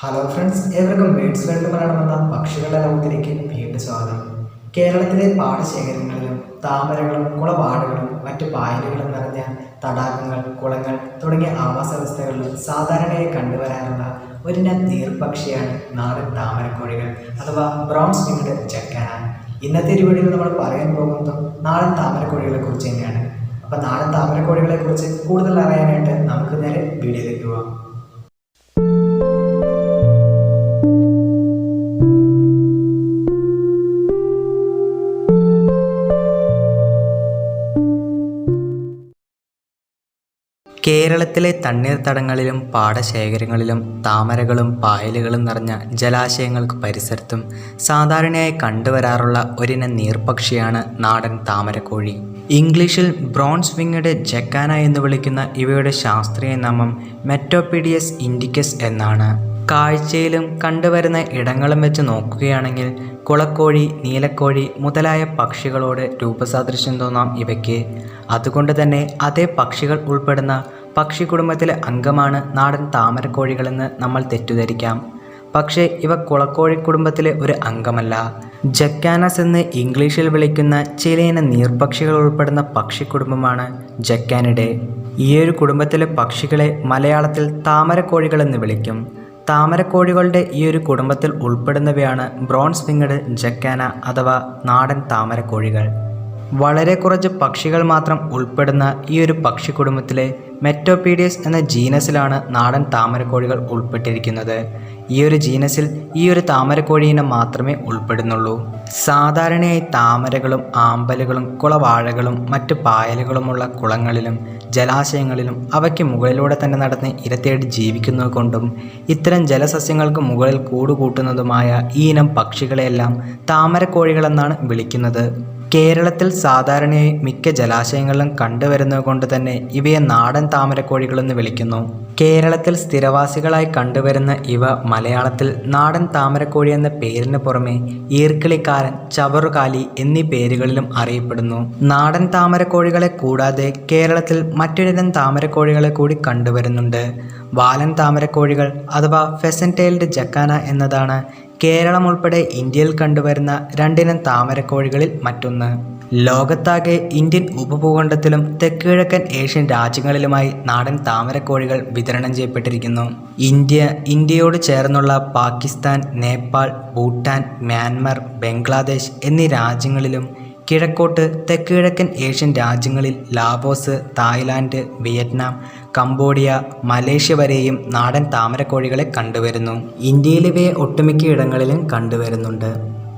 Hello friends ഏവർക്കും birds world Malayalam എന്ന പക്ഷികളുടെ ലോകത്തിലേക്ക് വീണ്ടും സ്വാഗതം. കേരളത്തിലെ പാടശേഖരങ്ങളിലും താമരകളും കുളവാടുകളും മറ്റ് പായലുകളും നിറഞ്ഞ തടാകങ്ങൾ കുളങ്ങൾ തുടങ്ങിയ ആവാസ വ്യവസ്ഥകളിൽ സാധാരണയായി കണ്ടുവരാറുള്ള ഒരിനം നീർപക്ഷിയാണ് നാടൻ താമരക്കോഴികൾ അഥവാ ബ്രൗൺ സ്വിംഗ്ഡ് ചക്കാന ഇന്നത്തെ ഒരു വീഡിയോയിൽ നമ്മൾ പറയാൻ പോകുന്നത് നാടൻ താമരക്കോഴികളെ കുറിച്ച് തന്നെയാണ്. അപ്പം നാടൻ താമരക്കോഴികളെ കുറിച്ച് കൂടുതൽ അറിയാനായിട്ട് നമുക്ക് നേരെ വീഡിയോയിലേക്ക് പോവാം. കേരളത്തിലെ തണ്ണീർത്തടങ്ങളിലും പാടശേഖരങ്ങളിലും താമരകളും പായലുകളും നിറഞ്ഞ ജലാശയങ്ങൾക്ക് പരിസരത്തും സാധാരണയായി കണ്ടുവരാറുള്ള ഒരിനം നീർപക്ഷിയാണ് നാടൻ താമരക്കോഴി. ഇംഗ്ലീഷിൽ ബ്രോൺസ് വിങ്ങഡ് ജക്കാന എന്ന് വിളിക്കുന്ന ഇവയുടെ ശാസ്ത്രീയ നാമം മെറ്റോപീഡിയസ് ഇൻഡിക്കസ് എന്നാണ്. കാഴ്ചയിലും കണ്ടുവരുന്ന ഇടങ്ങളും വെച്ച് നോക്കുകയാണെങ്കിൽ കുളക്കോഴി നീലക്കോഴി മുതലായ പക്ഷികളോട് രൂപസാദൃശ്യം തോന്നാം ഇവയ്ക്ക്. അതുകൊണ്ട് തന്നെ അതേ പക്ഷികൾ ഉൾപ്പെടുന്ന പക്ഷി കുടുംബത്തിലെ അംഗമാണ് നാടൻ താമരക്കോഴികളെന്ന് നമ്മൾ തെറ്റിദ്ധരിക്കാം. പക്ഷേ ഇവ കുളക്കോഴി കുടുംബത്തിലെ ഒരു അംഗമല്ല. ജക്കാനസ് എന്ന് ഇംഗ്ലീഷിൽ വിളിക്കുന്ന ചിലയിന നീർപക്ഷികൾ ഉൾപ്പെടുന്ന പക്ഷിക്കുടുംബമാണ് ജക്കാനിഡെ. ഈ ഒരു കുടുംബത്തിലെ പക്ഷികളെ മലയാളത്തിൽ താമരക്കോഴികൾ എന്ന് വിളിക്കും. താമരക്കോഴികളുടെ ഈ ഒരു കുടുംബത്തിൽ ഉൾപ്പെടുന്നവയാണ് ബ്രോൺസ് വിങ്ങഡ് ജക്കാന അഥവാ നാടൻ താമരക്കോഴികൾ. വളരെ കുറച്ച് പക്ഷികൾ മാത്രം ഉൾപ്പെടുന്ന ഈ ഒരു പക്ഷി കുടുംബത്തിലെ മെറ്റോപീഡിയസ് എന്ന ജീനസിലാണ് നാടൻ താമരക്കോഴികൾ ഉൾപ്പെട്ടിരിക്കുന്നത്. ഈ ഒരു ജീനസിൽ ഈ ഒരു താമരക്കോഴിയിനെ മാത്രമേ ഉൾപ്പെടുന്നുള്ളൂ. സാധാരണയായി താമരകളും ആമ്പലുകളും കുളവാഴകളും മറ്റ് പായലുകളുമുള്ള കുളങ്ങളിലും ജലാശയങ്ങളിലും അവയ്ക്ക് മുകളിലൂടെ തന്നെ നടന്ന് ഇരത്തേടി ജീവിക്കുന്നത് കൊണ്ടും ഇത്തരം ജലസസ്യങ്ങൾക്ക് മുകളിൽ കൂടുകൂട്ടുന്നതുമായ ഈ ഇനം പക്ഷികളെയെല്ലാം താമരക്കോഴികളെന്നാണ് വിളിക്കുന്നത്. കേരളത്തിൽ സാധാരണയായി മിക്ക ജലാശയങ്ങളിലും കണ്ടുവരുന്നത് കൊണ്ട് തന്നെ ഇവയെ നാടൻ താമരക്കോഴികളെന്ന് വിളിക്കുന്നു. കേരളത്തിൽ സ്ഥിരവാസികളായി കണ്ടുവരുന്ന ഇവ മലയാളത്തിൽ നാടൻ താമരക്കോഴി എന്ന പേരിന് പുറമെ ഈർക്കിളിക്കാരൻ ചവറുകാലി എന്നീ പേരുകളിലും അറിയപ്പെടുന്നു. നാടൻ താമരക്കോഴികളെ കൂടാതെ കേരളത്തിൽ മറ്റൊരിനം താമരക്കോഴികളെ കൂടി കണ്ടുവരുന്നുണ്ട്. വാലൻ താമരക്കോഴികൾ അഥവാ ഫെസന്റെയിൽഡ് ജക്കാന എന്നതാണ് കേരളം ഉൾപ്പെടെ ഇന്ത്യയിൽ കണ്ടുവരുന്ന രണ്ടിനം താമരക്കോഴികളിൽ മറ്റൊന്ന്. ലോകത്താകെ ഇന്ത്യൻ ഉപഭൂഖണ്ഡത്തിലും തെക്കുകിഴക്കൻ ഏഷ്യൻ രാജ്യങ്ങളിലുമായി നാടൻ താമരക്കോഴികൾ വിതരണം ചെയ്യപ്പെട്ടിരിക്കുന്നു. ഇന്ത്യ ഇന്ത്യയോട് ചേർന്നുള്ള പാകിസ്ഥാൻ നേപ്പാൾ ഭൂട്ടാൻ മ്യാൻമർ ബംഗ്ലാദേശ് എന്നീ രാജ്യങ്ങളിലും കിഴക്കോട്ട് തെക്കുകിഴക്കൻ ഏഷ്യൻ രാജ്യങ്ങളിൽ Laos Thailand Vietnam Cambodia Malaysia വരെയും നാടൻ താമരക്കോഴികളെ കണ്ടുവരുന്നു. ഇന്ത്യയിലിവയെ ഒട്ടുമിക്ക ഇടങ്ങളിലും കണ്ടുവരുന്നുണ്ട്.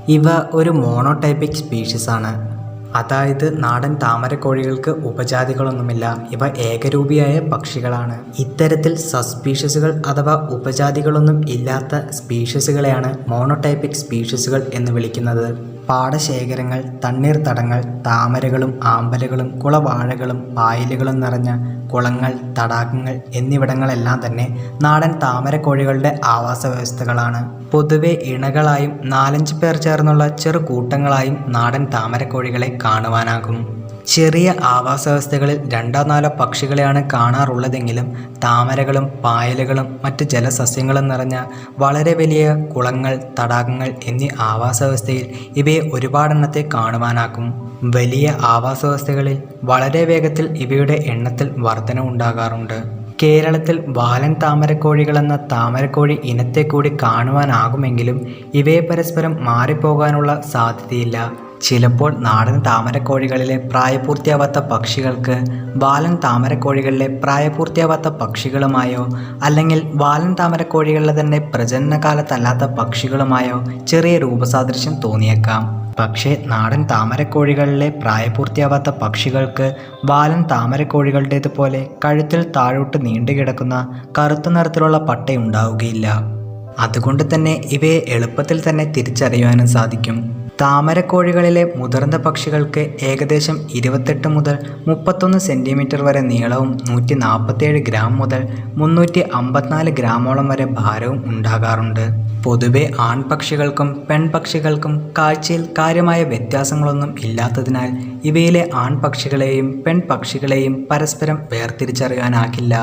ഇവ ഒരു മോണോടൈപ്പിക് ആണ് അതായത് നാടൻ താമരക്കോഴികൾക്ക് ഉപജാതികളൊന്നുമില്ല. ഇവ ഏകരൂപിയായ പക്ഷികളാണ്. ഇത്തരത്തിൽ സസ്പീഷ്യസുകൾ അഥവാ ഉപജാതികളൊന്നും ഇല്ലാത്ത സ്പീഷീസുകളെയാണ് മോണോടൈപ്പിക് സ്പീഷീസുകൾ എന്ന് വിളിക്കുന്നത്. പാടശേഖരങ്ങൾ തണ്ണീർത്തടങ്ങൾ താമരകളും ആമ്പലുകളും കുളവാഴകളും പായലുകളും നിറഞ്ഞ കുളങ്ങൾ തടാകങ്ങൾ എന്നിവിടങ്ങളെല്ലാം തന്നെ നാടൻ താമരക്കോഴികളുടെ ആവാസ വ്യവസ്ഥകളാണ് പൊതുവെ ഇണകളായും നാലഞ്ച് പേർ ചേർന്നുള്ള ചെറു കൂട്ടങ്ങളായും നാടൻ താമരക്കോഴികളെ കാണുവാനാകും. ചെറിയ ആവാസവ്യവസ്ഥകളിൽ രണ്ടോ നാലോ പക്ഷികളെയാണ് കാണാറുള്ളതെങ്കിലും താമരകളും പായലുകളും മറ്റ് ജലസസ്യങ്ങളും നിറഞ്ഞ വളരെ വലിയ കുളങ്ങൾ തടാകങ്ങൾ എന്നീ ആവാസവ്യവസ്ഥയിൽ ഇവയെ ഒരുപാടെണ്ണത്തെ കാണുവാനാക്കും വലിയ ആവാസവ്യവസ്ഥകളിൽ വളരെ വേഗത്തിൽ ഇവയുടെ എണ്ണത്തിൽ വർധന ഉണ്ടാകാറുണ്ട്. കേരളത്തിൽ വാലൻ താമരക്കോഴികളെന്ന താമരക്കോഴി ഇനത്തെ കൂടി കാണുവാനാകുമെങ്കിലും ഇവയെ പരസ്പരം മാറിപ്പോകാനുള്ള സാധ്യതയില്ല. ചിലപ്പോൾ നാടൻ താമരക്കോഴികളിലെ പ്രായപൂർത്തിയാവാത്ത പക്ഷികൾക്ക് ബാലൻ താമരക്കോഴികളിലെ പ്രായപൂർത്തിയാവാത്ത പക്ഷികളുമായോ അല്ലെങ്കിൽ ബാലൻ താമരക്കോഴികളിലെ തന്നെ പ്രജനനകാലത്തല്ലാത്ത പക്ഷികളുമായോ ചെറിയ രൂപസാദൃശ്യം തോന്നിയേക്കാം. പക്ഷേ നാടൻ താമരക്കോഴികളിലെ പ്രായപൂർത്തിയാവാത്ത പക്ഷികൾക്ക് ബാലൻ താമരക്കോഴികളുടേതുപോലെ കഴുത്തിൽ താഴോട്ട് നീണ്ടുകിടക്കുന്ന കറുത്ത നിറത്തിലുള്ള പട്ടയുണ്ടാവുകയില്ല. അതുകൊണ്ട് തന്നെ ഇവയെ എളുപ്പത്തിൽ തന്നെ തിരിച്ചറിയുവാനും സാധിക്കും. താമരക്കോഴികളിലെ മുതിർന്ന പക്ഷികൾക്ക് ഏകദേശം ഇരുപത്തെട്ട് മുതൽ മുപ്പത്തൊന്ന് സെന്റിമീറ്റർ വരെ നീളവും നൂറ്റി നാൽപ്പത്തേഴ് ഗ്രാം മുതൽ മുന്നൂറ്റി അമ്പത്തിനാല് ഗ്രാമോളം വരെ ഭാരവും ഉണ്ടാകാറുണ്ട്. പൊതുവെ ആൺപക്ഷികൾക്കും പെൺപക്ഷികൾക്കും കാഴ്ചയിൽ കാര്യമായ വ്യത്യാസങ്ങളൊന്നും ഇല്ലാത്തതിനാൽ ഇവയിലെ ആൺപക്ഷികളെയും പെൺപക്ഷികളെയും പരസ്പരം വേർതിരിച്ചറിയാനാകില്ല.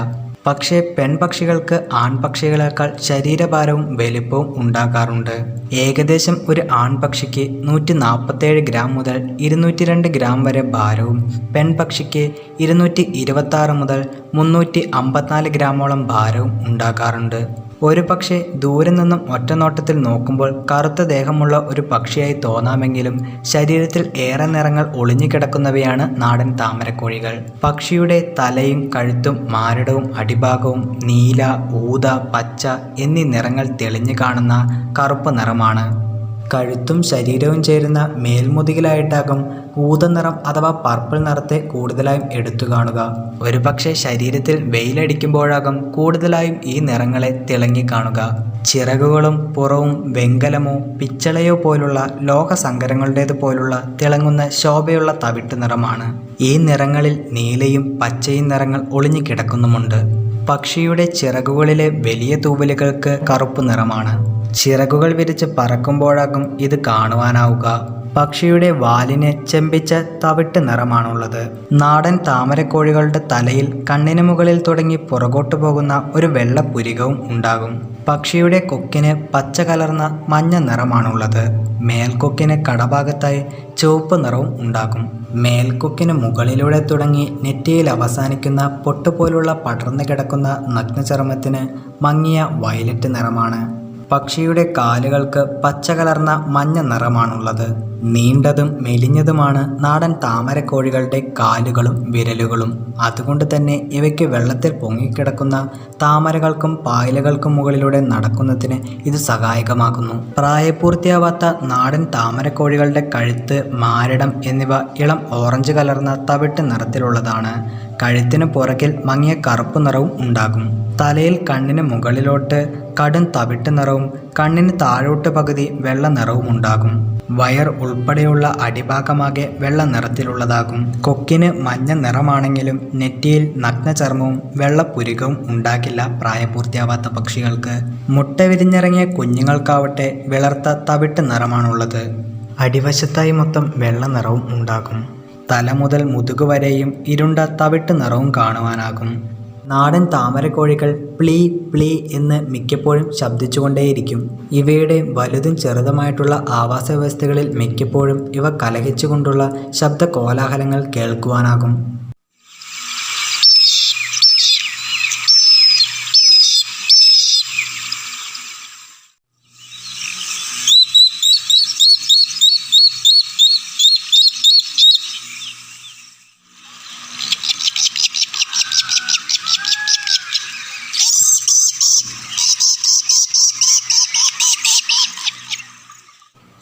പക്ഷേ പെൺപക്ഷികൾക്ക് ആൺപക്ഷികളേക്കാൾ ശരീരഭാരവും വലിപ്പവും ഉണ്ടാകാറുണ്ട്. ഏകദേശം ഒരു ആൺപക്ഷിക്ക് നൂറ്റി നാൽപ്പത്തേഴ് ഗ്രാം മുതൽ ഇരുന്നൂറ്റി രണ്ട് ഗ്രാം വരെ ഭാരവും പെൺപക്ഷിക്ക് ഇരുന്നൂറ്റി ഇരുപത്തി മുതൽ മുന്നൂറ്റി അമ്പത്തിനാല് ഗ്രാമോളം ഭാരവും ഉണ്ടാകാറുണ്ട്. ഒരു പക്ഷേ ദൂരെ നിന്നും ഒറ്റനോട്ടത്തിൽ നോക്കുമ്പോൾ കറുത്ത ദേഹമുള്ള ഒരു പക്ഷിയായി തോന്നാമെങ്കിലും ശരീരത്തിൽ ഏറെ നിറങ്ങൾ ഒളിഞ്ഞുകിടക്കുന്നവയാണ് നാടൻ താമരക്കോഴികൾ. പക്ഷിയുടെ തലയും കഴുത്തും മാരടവും അടിഭാഗവും നീല ഊത പച്ച എന്നീ നിറങ്ങൾ തെളിഞ്ഞു കാണുന്ന കറുപ്പ് നിറമാണ്. കഴുത്തും ശരീരവും ചേരുന്ന മേൽമുതുകിലായിട്ടാകും ഊതനിറം അഥവാ പർപ്പിൾ നിറത്തെ കൂടുതലായും എടുത്തു കാണുക. ഒരുപക്ഷെ ശരീരത്തിൽ വെയിലടിക്കുമ്പോഴാകും കൂടുതലായും ഈ നിറങ്ങളെ തിളങ്ങി കാണുക. ചിറകുകളും പുറവും വെങ്കലമോ പിച്ചളയോ പോലുള്ള ലോകസങ്കരങ്ങളുടേത് പോലുള്ള തിളങ്ങുന്ന ശോഭയുള്ള തവിട്ട് നിറമാണ്. ഈ നിറങ്ങളിൽ നീലയും പച്ചയും നിറങ്ങൾ ഒളിഞ്ഞു കിടക്കുന്നുമുണ്ട്. പക്ഷിയുടെ ചിറകുകളിലെ വലിയ തൂവലുകൾക്ക് കറുപ്പ് നിറമാണ്. ചിറകുകൾ വിരിച്ച് പറക്കുമ്പോഴാകും ഇത് കാണുവാനാവുക. പക്ഷിയുടെ വാലിന് ചെമ്പിച്ച തവിട്ട് നിറമാണുള്ളത്. നാടൻ താമരക്കോഴികളുടെ തലയിൽ കണ്ണിന് മുകളിൽ തുടങ്ങി പുറകോട്ട് പോകുന്ന ഒരു വെള്ള പുരികവും ഉണ്ടാകും. പക്ഷിയുടെ കൊക്കിന് പച്ച കലർന്ന മഞ്ഞ നിറമാണുള്ളത്. മേൽക്കൊക്കിന് കടഭാഗത്തായി ചുവപ്പ് നിറവും ഉണ്ടാകും. മേൽക്കൊക്കിന് മുകളിലൂടെ തുടങ്ങി നെറ്റിയിൽ അവസാനിക്കുന്ന പൊട്ടുപോലുള്ള പടർന്നു കിടക്കുന്ന നഗ്നചർമ്മത്തിന് മങ്ങിയ വയലറ്റ് നിറമാണ്. പക്ഷിയുടെ കാലുകൾക്ക് പച്ച കലർന്ന മഞ്ഞ നിറമാണുള്ളത്. നീണ്ടതും മെലിഞ്ഞതുമാണ് നാടൻ താമരക്കോഴികളുടെ കാലുകളും വിരലുകളും. അതുകൊണ്ട് തന്നെ ഇവയ്ക്ക് വെള്ളത്തിൽ പൊങ്ങിക്കിടക്കുന്ന താമരകൾക്കും പായലുകൾക്കും മുകളിലൂടെ നടക്കുന്നതിന് ഇത് സഹായകമാക്കുന്നു പ്രായപൂർത്തിയാവാത്ത നാടൻ താമരക്കോഴികളുടെ കഴുത്ത് മാരടം എന്നിവ ഇളം ഓറഞ്ച് കലർന്ന തവിട്ട് നിറത്തിലുള്ളതാണ്. കഴുത്തിന് പുറകിൽ മങ്ങിയ കറുപ്പ് നിറവും ഉണ്ടാകും. തലയിൽ കണ്ണിന് മുകളിലോട്ട് കടും തവിട്ട് നിറവും കണ്ണിന് താഴോട്ട് പകുതി വെള്ള നിറവും ഉണ്ടാകും. വയർ ഉൾപ്പെടെയുള്ള അടിഭാഗമാകെ വെള്ള നിറത്തിലുള്ളതാകും. കൊക്കിന് മഞ്ഞ നിറമാണെങ്കിലും നെറ്റിയിൽ നഗ്നചർമ്മവും വെള്ളപ്പുരുകവും ഉണ്ടാകില്ല പ്രായപൂർത്തിയാവാത്ത പക്ഷികൾക്ക്. മുട്ട വിരിഞ്ഞിറങ്ങിയ കുഞ്ഞുങ്ങൾക്കാവട്ടെ വിളർത്ത തവിട്ട് നിറമാണുള്ളത്. അടിവശത്തായി മൊത്തം വെള്ള നിറവും ഉണ്ടാകും. തല മുതൽ മുതുകു വരെയും ഇരുണ്ട തവിട്ട് നിറവും കാണുവാനാകും. നാടൻ താമരക്കോഴികൾ പ്ലീ പ്ലീ എന്ന് മിക്കപ്പോഴും ശബ്ദിച്ചുകൊണ്ടേയിരിക്കും. ഇവയുടെ വലുതും ചെറുതുമായിട്ടുള്ള ആവാസ വ്യവസ്ഥകളിൽ മിക്കപ്പോഴും ഇവ കലഹിച്ചുകൊണ്ടുള്ള ശബ്ദ കോലാഹലങ്ങൾ കേൾക്കുവാനാകും.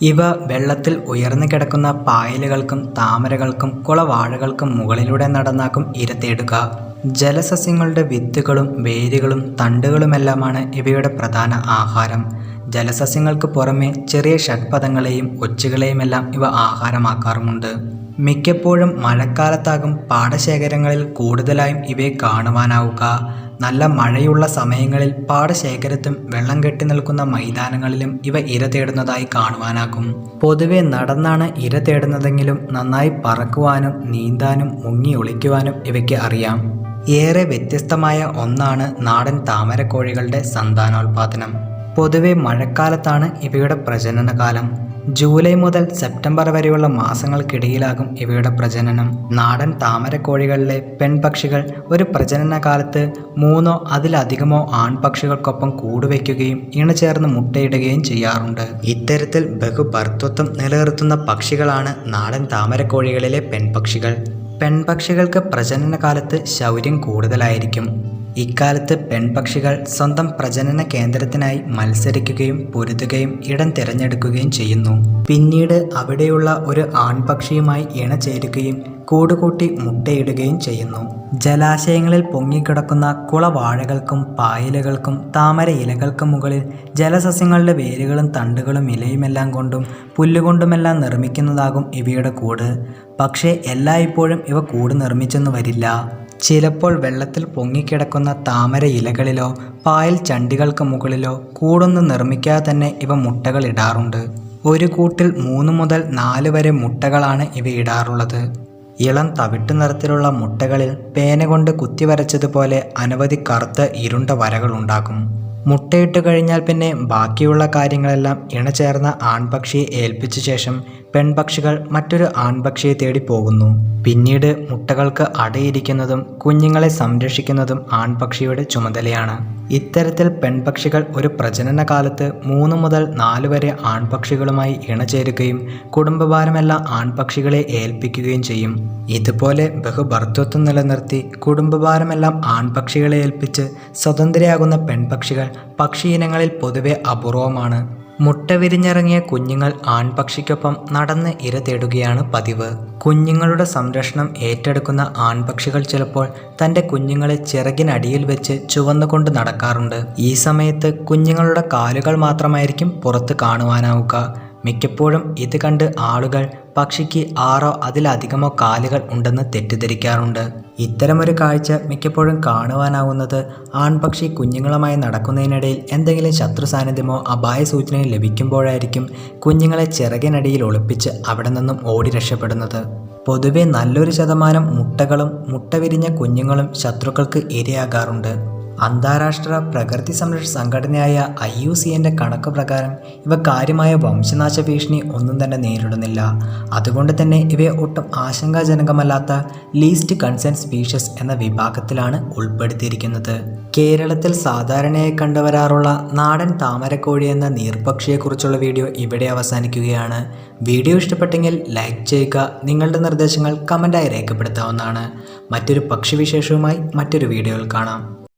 ഇവ വെള്ളത്തിൽ ഉയർന്നു കിടക്കുന്ന പായലുകൾക്കും താമരകൾക്കും കുളവാഴകൾക്കും മുകളിലൂടെ നടന്നാക്കും ഇര തേടുക. ജലസസ്യങ്ങളുടെ വിത്തുകളും വേരുകളും തണ്ടുകളുമെല്ലാമാണ് ഇവയുടെ പ്രധാന ആഹാരം. ജലസസ്യങ്ങൾക്ക് പുറമെ ചെറിയ ഷഡ്പഥങ്ങളെയും ഒച്ചുകളെയുമെല്ലാം ഇവ ആഹാരമാക്കാറുമുണ്ട്. മിക്കപ്പോഴും മഴക്കാലത്താകും പാടശേഖരങ്ങളിൽ കൂടുതലായും ഇവയെ കാണുവാനാവുക. നല്ല മഴയുള്ള സമയങ്ങളിൽ പാടശേഖരത്തും വെള്ളം കെട്ടി നിൽക്കുന്ന മൈതാനങ്ങളിലും ഇവ ഇര തേടുന്നതായി കാണുവാനാകും. പൊതുവെ നടന്നാണ് ഇര തേടുന്നതെങ്കിലും നന്നായി പറക്കുവാനും നീന്താനും മുങ്ങി ഒളിക്കുവാനും ഇവയ്ക്ക് അറിയാം. ഏറെ വ്യത്യസ്തമായ ഒന്നാണ് നാടൻ താമരക്കോഴികളുടെ സന്താനോൽപാദനം. പൊതുവെ മഴക്കാലത്താണ് ഇവയുടെ പ്രജനനകാലം. ജൂലൈ മുതൽ സെപ്റ്റംബർ വരെയുള്ള മാസങ്ങൾക്കിടയിലാകും ഇവയുടെ പ്രജനനം. നാടൻ താമരക്കോഴികളിലെ പെൺപക്ഷികൾ ഒരു പ്രജനനകാലത്ത് മൂന്നോ അതിലധികമോ ആൺപക്ഷികൾക്കൊപ്പം കൂടുവയ്ക്കുകയും ഇണചേർന്ന് മുട്ടയിടുകയും ചെയ്യാറുണ്ട്. ഇത്തരത്തിൽ ബഹുഭർത്തൃത്വം നിലനിർത്തുന്ന പക്ഷികളാണ് നാടൻ താമരക്കോഴികളിലെ പെൺപക്ഷികൾ. പെൺപക്ഷികൾക്ക് പ്രജനനകാലത്ത് ശൗര്യം കൂടുതലായിരിക്കും. ഇക്കാലത്ത് പെൺപക്ഷികൾ സ്വന്തം പ്രജനന കേന്ദ്രത്തിനായി മത്സരിക്കുകയും പൊരുതുകയും ഇടം തിരഞ്ഞെടുക്കുകയും ചെയ്യുന്നു. പിന്നീട് അവിടെയുള്ള ഒരു ആൺപക്ഷിയുമായി ഇണചേരുകയും കൂടുകൂട്ടി മുട്ടയിടുകയും ചെയ്യുന്നു. ജലാശയങ്ങളിൽ പൊങ്ങിക്കിടക്കുന്ന കുളവാഴകൾക്കും പായലുകൾക്കും താമര ഇലകൾക്കും മുകളിൽ ജലസസ്യങ്ങളുടെ വേരുകളും തണ്ടുകളും ഇലയുമെല്ലാം കൊണ്ടും പുല്ലുകൊണ്ടുമെല്ലാം നിർമ്മിക്കുന്നതാകും ഇവയുടെ കൂട്. പക്ഷേ എല്ലായ്പ്പോഴും ഇവ കൂട് നിർമ്മിച്ചെന്ന് വരില്ല. ചിലപ്പോൾ വെള്ളത്തിൽ പൊങ്ങിക്കിടക്കുന്ന താമര ഇലകളിലോ പായൽ ചണ്ടികൾക്ക് മുകളിലോ കൂടൊന്ന് നിർമ്മിക്കാതെ തന്നെ ഇവ മുട്ടകൾ ഇടാറുണ്ട്. ഒരു കൂട്ടിൽ മൂന്ന് മുതൽ നാല് വരെ മുട്ടകളാണ് ഇവ ഇടാറുള്ളത്. ഇളം തവിട്ടു നിറത്തിലുള്ള മുട്ടകളിൽ പേന കൊണ്ട് കുത്തിവരച്ചതുപോലെ അനവധി കറുത്ത ഇരുണ്ട വരകളുണ്ടാകും മുട്ടയിട്ട് കഴിഞ്ഞാൽ പിന്നെ ബാക്കിയുള്ള കാര്യങ്ങളെല്ലാം ഇണ ചേർന്ന ആൺപക്ഷിയെ ഏൽപ്പിച്ച ശേഷം പെൺപക്ഷികൾ മറ്റൊരു ആൺപക്ഷിയെ തേടി പോകുന്നു. പിന്നീട് മുട്ടകൾക്ക് അടയിരിക്കുന്നതും കുഞ്ഞുങ്ങളെ സംരക്ഷിക്കുന്നതും ആൺപക്ഷിയുടെ ചുമതലയാണ്. ഇത്തരത്തിൽ പെൺപക്ഷികൾ ഒരു പ്രജനന കാലത്ത് മൂന്ന് മുതൽ നാല് വരെ ആൺപക്ഷികളുമായി ഇണചേരുകയും കുടുംബഭാരമെല്ലാം ആൺപക്ഷികളെ ഏൽപ്പിക്കുകയും ചെയ്യും. ഇതുപോലെ ബഹുഭർത്തൃത്വം നിലനിർത്തി കുടുംബഭാരമെല്ലാം ആൺപക്ഷികളെ ഏൽപ്പിച്ച് സ്വതന്ത്രയാകുന്ന പെൺപക്ഷികൾ പക്ഷി ഇനങ്ങളിൽ പൊതുവെ അപൂർവമാണ്. മുട്ട വിരിഞ്ഞിറങ്ങിയ കുഞ്ഞുങ്ങൾ ആൺപക്ഷിക്കൊപ്പം നടന്ന് ഇര തേടുകയാണ് പതിവ്. കുഞ്ഞുങ്ങളുടെ സംരക്ഷണം ഏറ്റെടുക്കുന്ന ആൺപക്ഷികൾ ചിലപ്പോൾ തന്റെ കുഞ്ഞുങ്ങളെ ചിറകിനടിയിൽ വെച്ച് ചുവന്നുകൊണ്ട് നടക്കാറുണ്ട്. ഈ സമയത്ത് കുഞ്ഞുങ്ങളുടെ കാലുകൾ മാത്രമായിരിക്കും പുറത്ത് കാണുവാനാവുക. മിക്കപ്പോഴും ഇത് കണ്ട് ആളുകൾ പക്ഷിക്ക് ആറോ അതിലധികമോ കാലുകൾ ഉണ്ടെന്ന് തെറ്റിദ്ധരിക്കാറുണ്ട്. ഇത്തരമൊരു കാഴ്ച മിക്കപ്പോഴും കാണുവാനാവുന്നത് ആൺപക്ഷി കുഞ്ഞുങ്ങളുമായി നടക്കുന്നതിനിടയിൽ എന്തെങ്കിലും ശത്രു സാന്നിധ്യമോ അപായ സൂചനയോ ലഭിക്കുമ്പോഴായിരിക്കും കുഞ്ഞുങ്ങളെ ചിറകിനടിയിൽ ഒളിപ്പിച്ച് അവിടെ നിന്നും ഓടി രക്ഷപ്പെടുന്നത്. പൊതുവെ നല്ലൊരു ശതമാനം മുട്ടകളും മുട്ട വിരിഞ്ഞ കുഞ്ഞുങ്ങളും ശത്രുക്കൾക്ക് ഇരയാകാറുണ്ട്. അന്താരാഷ്ട്ര പ്രകൃതി സംരക്ഷണ സംഘടനയായ ഐ യു സി എന്റെ കണക്ക് പ്രകാരം ഇവ കാര്യമായ വംശനാശ ഭീഷണി ഒന്നും തന്നെ നേരിടുന്നില്ല. അതുകൊണ്ട് തന്നെ ഇവയെ ഒട്ടും ആശങ്കാജനകമല്ലാത്ത ലീസ്റ്റ് കൺസേൺ സ്പീഷ്യസ് എന്ന വിഭാഗത്തിലാണ് ഉൾപ്പെടുത്തിയിരിക്കുന്നത്. കേരളത്തിൽ സാധാരണയായി കണ്ടുവരാറുള്ള നാടൻ താമരക്കോഴി എന്ന നീർപക്ഷിയെക്കുറിച്ചുള്ള വീഡിയോ ഇവിടെ അവസാനിക്കുകയാണ്. വീഡിയോ ഇഷ്ടപ്പെട്ടെങ്കിൽ ലൈക്ക് ചെയ്യുക നിങ്ങളുടെ നിർദ്ദേശങ്ങൾ കമന്റായി രേഖപ്പെടുത്താവുന്നതാണ്. മറ്റൊരു പക്ഷിവിശേഷവുമായി മറ്റൊരു വീഡിയോയിൽ കാണാം.